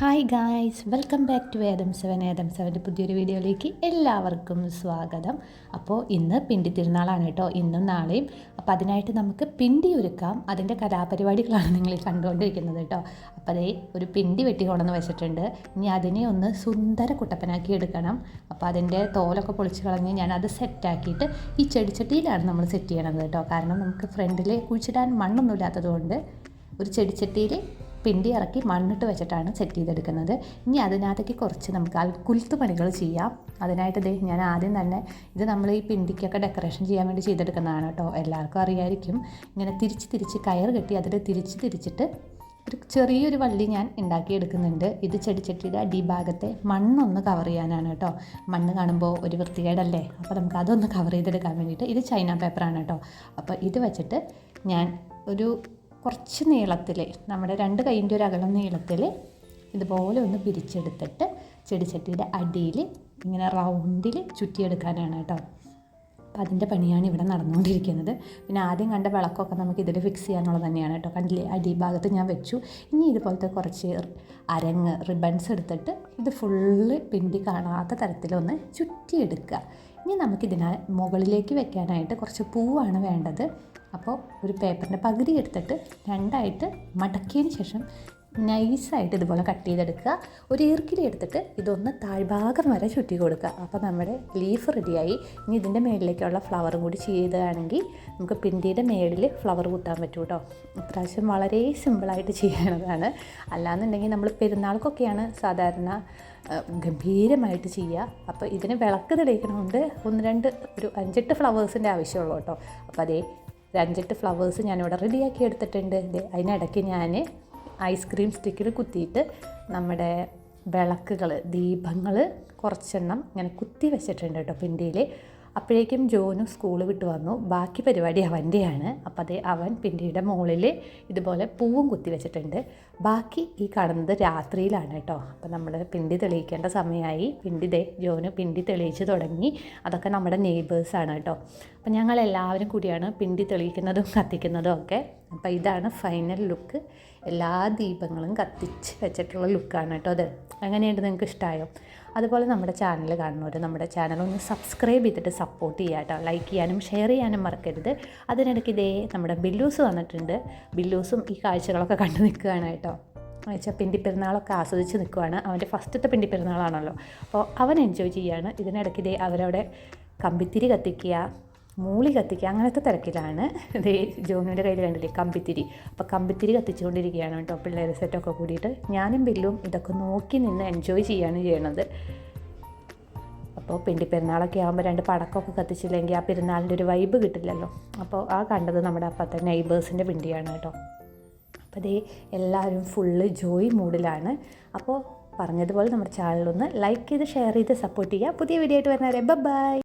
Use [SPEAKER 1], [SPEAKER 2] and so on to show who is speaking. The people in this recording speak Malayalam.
[SPEAKER 1] Hi guys welcome back to ഏതം seven ഏതം സെവന്റെ പുതിയൊരു വീഡിയോയിലേക്ക് എല്ലാവർക്കും സ്വാഗതം. അപ്പോൾ ഇന്ന് പിണ്ടി തിരുനാളാണ് കേട്ടോ ഇന്നും നാളെയും. അപ്പോൾ അതിനായിട്ട് നമുക്ക് പിണ്ടി ഒരുക്കാം. അതിന്റെ കലാപരിപാടികളാണ് നിങ്ങൾ കണ്ടുകൊണ്ടിരിക്കുന്നത് കേട്ടോ. അപ്പോൾ അതേ ഒരു പിണ്ടി വെട്ടി കൊണ്ടുവന്ന് വെച്ചിട്ടുണ്ട്. ഇനി അതിനെ ഒന്ന് സുന്ദര കുട്ടപ്പനാക്കി എടുക്കണം. അപ്പോൾ അതിന്റെ തോലൊക്കെ പൊളിച്ച് കളഞ്ഞ് ഞാൻ അത് സെറ്റാക്കിയിട്ട് ഈ ചെടിച്ചട്ടിയിലാണ് നമ്മൾ സെറ്റ് ചെയ്യണത് കേട്ടോ. കാരണം നമുക്ക് ഫ്രണ്ടിൽ കുഴിച്ചിടാൻ മണ്ണൊന്നും ഇല്ലാത്തതുകൊണ്ട് ഒരു ചെടിച്ചട്ടിയിൽ പിണ്ടി ഇറക്കി മണ്ണിട്ട് വെച്ചിട്ടാണ് സെറ്റ് ചെയ്തെടുക്കുന്നത്. ഇനി അതിനകത്തേക്ക് കുറച്ച് നമുക്ക് കുലുത്ത് പണികൾ ചെയ്യാം. അതിനായിട്ട് ദേ ഞാൻ ആദ്യം തന്നെ ഇത് നമ്മൾ ഈ പിണ്ടിക്കൊക്കെ ഡെക്കറേഷൻ ചെയ്യാൻ വേണ്ടി ചെയ്തെടുക്കുന്നതാണ് കേട്ടോ. എല്ലാവർക്കും അറിയായിരിക്കും. ഇങ്ങനെ തിരിച്ച് തിരിച്ച് കയർ കെട്ടി അതിൽ തിരിച്ച് തിരിച്ചിട്ട് ഒരു ചെറിയൊരു വള്ളി ഞാൻ ഉണ്ടാക്കിയെടുക്കുന്നുണ്ട്. ഇത് ചെടിച്ചട്ടിയുടെ അടിഭാഗത്തെ മണ്ണൊന്ന് കവർ ചെയ്യാനാണ് കേട്ടോ. മണ്ണ് കാണുമ്പോൾ ഒരു വൃത്തികേടല്ലേ? അപ്പോൾ നമുക്ക് അതൊന്ന് കവർ ചെയ്തെടുക്കാൻ വേണ്ടിയിട്ട് ഇത് ചൈന പേപ്പറാണ് കേട്ടോ. അപ്പോൾ ഇത് വെച്ചിട്ട് ഞാൻ ഒരു കുറച്ച് നീളത്തിൽ നമ്മുടെ രണ്ട് കൈന്റെ ഒരു അകലം നീളത്തിൽ ഇതുപോലെ ഒന്ന് പിരിച്ചെടുത്തിട്ട് ചെടിച്ചട്ടിയുടെ അടിയിൽ ഇങ്ങനെ റൗണ്ടിൽ ചുറ്റിയെടുക്കാനാണ് കേട്ടോ. അപ്പോൾ അതിന്റെ പണിയാണ് ഇവിടെ നടന്നുകൊണ്ടിരിക്കുന്നത്. പിന്നെ ആദ്യം കണ്ട വിളക്കൊക്കെ നമുക്ക് ഇതിൽ ഫിക്സ് ചെയ്യാനുള്ളത് തന്നെയാണ് കേട്ടോ. കണ്ടില്ലേ? അടിഭാഗത്ത് ഞാൻ വെച്ചു. ഇനി ഇതുപോലത്തെ കുറച്ച് അരങ്ങ് റിബൺസ് എടുത്തിട്ട് ഇത് ഫുള്ള് പിണ്ടി കാണാത്ത തരത്തിലൊന്ന് ചുറ്റിയെടുക്കുക. ഇനി നമുക്കിതിനെ മുകളിലേക്ക് വെക്കാനായിട്ട് കുറച്ച് പൂവാണ് വേണ്ടത്. അപ്പോൾ ഒരു പേപ്പറിന്റെ പകുതി എടുത്തിട്ട് രണ്ടായിട്ട് മടക്കിയതിന് ശേഷം നൈസായിട്ട് ഇതുപോലെ കട്ട് ചെയ്തെടുക്കുക. ഒരു ഈർക്കിലി എടുത്തിട്ട് ഇതൊന്ന് താഴ്ഭാഗം വരെ ചുറ്റി കൊടുക്കുക. അപ്പോൾ നമ്മുടെ ലീഫ് റെഡിയായി. ഇനി ഇതിന്റെ മേളിലേക്കുള്ള ഫ്ലവറും കൂടി ചെയ്തതാണെങ്കിൽ നമുക്ക് പിണ്ടിയുടെ മേളിൽ ഫ്ലവർ കൂട്ടാൻ പറ്റും കേട്ടോ. ഇപ്രാവശ്യം വളരെ സിമ്പിളായിട്ട് ചെയ്യണതാണ്. അല്ലാന്നുണ്ടെങ്കിൽ നമ്മൾ പെരുന്നാൾക്കൊക്കെയാണ് സാധാരണ ഗംഭീരമായിട്ട് ചെയ്യുക. അപ്പോൾ ഇതിന് വിളക്ക് തെളിയിക്കണമുണ്ട്. ഒന്ന് രണ്ട് ഒരു അഞ്ചെട്ട് ഫ്ലവേഴ്സിന്റെ ആവശ്യമുള്ളൂ കേട്ടോ. അപ്പോൾ അതേ ഒരു അഞ്ചെട്ട് ഫ്ലവേഴ്സ് ഞാനിവിടെ റെഡിയാക്കി എടുത്തിട്ടുണ്ട്. അതിനിടയ്ക്ക് ഞാൻ ഐസ്ക്രീം സ്റ്റിക്കിൽ കുത്തിയിട്ട് നമ്മുടെ വിളക്കുകൾ ദീപങ്ങൾ കുറച്ചെണ്ണം ഇങ്ങനെ കുത്തി വെച്ചിട്ടുണ്ട് കേട്ടോ പിണ്ടിയിൽ അപ്പോഴേക്കും ജോനു സ്കൂൾ വിട്ട് വന്നു. ബാക്കി പരിപാടി അവന്റെയാണ്. അപ്പോൾ അതേ അവൻ പിന്നീട് മുകളിൽ ഇതുപോലെ പൂവും കുത്തി വെച്ചിട്ടുണ്ട്. ബാക്കി ഈ കാണുന്നത് രാത്രിയിലാണ് കേട്ടോ. അപ്പോൾ നമ്മൾ പിണ്ടി തെളിയിക്കേണ്ട സമയമായി. പിണ്ടി ദേ ജോനു പിണ്ടി തെളിയിച്ച് തുടങ്ങി. അതൊക്കെ നമ്മുടെ നെയ്ബേഴ്സാണ് കേട്ടോ. അപ്പോൾ ഞങ്ങൾ എല്ലാവരും കൂടിയാണ് പിണ്ടി തെളിയിക്കുന്നതും കത്തിക്കുന്നതും ഒക്കെ. അപ്പോൾ ഇതാണ് ഫൈനൽ ലുക്ക് എല്ലാ ദീപങ്ങളും കത്തിച്ച് വെച്ചിട്ടുള്ള ലുക്കാണ് കേട്ടോ അത്. അങ്ങനെയായിട്ട് നിങ്ങൾക്ക് ഇഷ്ടമായോ അതുപോലെ നമ്മുടെ ചാനൽ കാണുന്നവർ നമ്മുടെ ചാനൽ ഒന്ന് സബ്സ്ക്രൈബ് ചെയ്തിട്ട് സപ്പോർട്ട് ചെയ്യുക കേട്ടോ. ലൈക്ക് ചെയ്യാനും ഷെയർ ചെയ്യാനും മറക്കരുത്. അതിനിടയ്ക്ക് ഇതേ നമ്മുടെ ബില്ലൂസ് വന്നിട്ടുണ്ട്. ബില്ലൂസും ഈ കാഴ്ചകളൊക്കെ കണ്ടു നിൽക്കുകയാണ് കേട്ടോ. വെച്ചാൽ പിണ്ടി പെരുന്നാളൊക്കെ ആസ്വദിച്ച് നിൽക്കുവാണ് അവന്റെ ഫസ്റ്റത്തെ പിണ്ടി പെരുന്നാളാണല്ലോ അപ്പോൾ അവൻ എൻജോയ് ചെയ്യുകയാണ് ഇതിനിടയ്ക്ക് ഇതേ അവരവിടെ കമ്പിത്തിരി കത്തിക്കുക മൂളി കത്തിക്കുക. അങ്ങനത്തെ തിരക്കിലാണ്. ദേ ജോനുവിന്റെ കയ്യിൽ കണ്ടില്ലേ കമ്പിത്തിരി. അപ്പോൾ കമ്പിത്തിരി കത്തിച്ചുകൊണ്ടിരിക്കുകയാണ് കേട്ടോ പിള്ളേർ സെറ്റൊക്കെ കൂടിയിട്ട്. ഞാനും ബില്ലും ഇതൊക്കെ നോക്കി നിന്ന് എൻജോയ് ചെയ്യാണ് ചെയ്യണത്. അപ്പോൾ പിണ്ടി പെരുന്നാളൊക്കെ ആകുമ്പോൾ രണ്ട് പടക്കമൊക്കെ കത്തിച്ചില്ലെങ്കിൽ ആ പെരുന്നാളിന്റെ ഒരു വൈബ് കിട്ടില്ലല്ലോ. അപ്പോൾ ആ കണ്ടത് നമ്മുടെ അപ്പത്തെ നെയ്ബേഴ്സിന്റെ പിണ്ടിയാണ് കേട്ടോ. അപ്പോൾ ദേ എല്ലാവരും ഫുള്ള് ജോയ് മൂഡിലാണ് അപ്പോൾ പറഞ്ഞതുപോലെ നമ്മുടെ ചാനലൊന്ന് ലൈക്ക് ചെയ്ത് ഷെയർ ചെയ്ത് സപ്പോർട്ട് ചെയ്യുക. പുതിയ വീഡിയോ ആയിട്ട് വരുന്നവരെ ബൈ